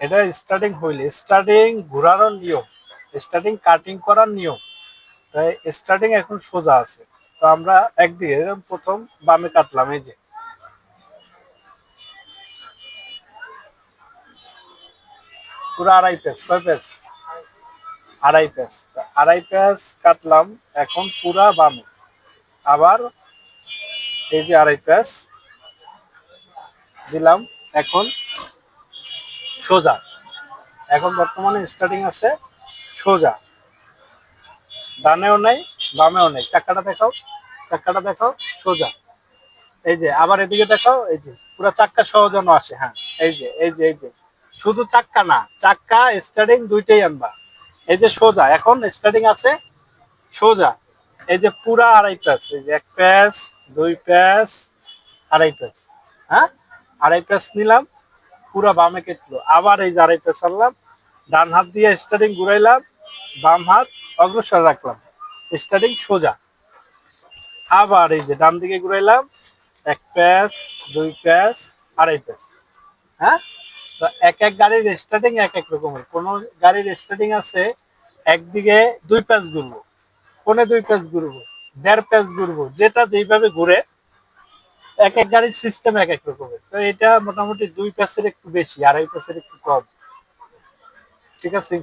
এটা স্টার্টিং হইলে স্টার্টিং ঘোরানোর নিয়ম স্টার্টিং কাটিং করার নিয়ম। তাই স্টার্টিং এখন সোজা আছে। তো আমরা একদিকে প্রথম বামে কাটলাম, এই যে। পুরো আড়াই পেস কয় পেস আড়াই তা আড়াই পেস কাটলাম এখন পুরা বামে। আবার এই যে আড়াই পেস দিলাম এখন সোজা। এখন বর্তমানে স্টার্টিং আছে সোজা। ডানেও নেই, বামেও নেই। চাক্কাটা দেখাও চাক্কাটা দেখাও, সোজা। এই যে, আবার এদিকে দেখাও, এই যে, পুরো চাক্কা সহ যেন আসে হ্যাঁ। এই যে এই যে এই যে। শুধু চাক্কা না, চাক্কা স্টার্টিং দুইটাই আনবা। এই যে সোজা, এখন স্টার্টিং আছে সোজা। এই যে পুরা আড়াই প্যাস এই যে এক প্যাস দুই প্যাস আড়াই প্যাস হ্যাঁ? আড়াই প্যাস নিলাম পুরা বামে কেটলো। আবার এই প্যাস আনলাম ডান হাত দিয়ে স্টার্টিং ঘুরাইলাম, বাম হাত অগ্রসর রাখলাম। স্টার্টিং সোজা। আবার এই যে ডান দিকে ঘুরাইলাম, এক প্যাস দুই প্যাস আড়াই প্যাস হ্যাঁ? তো এক এক গাড়ির স্টার্টিং এক এক রকমের। কোন গাড়ির স্টার্টিং আছে, একদিকে দুই প্যাস ঘুরবো কোনে দুই প্যাস ঘুরবো, দেড় প্যাস ঘুরবো, যেটা যেইভাবে ঘুরে এক এক গাড়ির সিস্টেম এক এক রকমের। তো এটা মোটামুটি দুই প্যাসের একটু বেশি, আড়াই প্যাসের একটু কম। ঠিক আছে?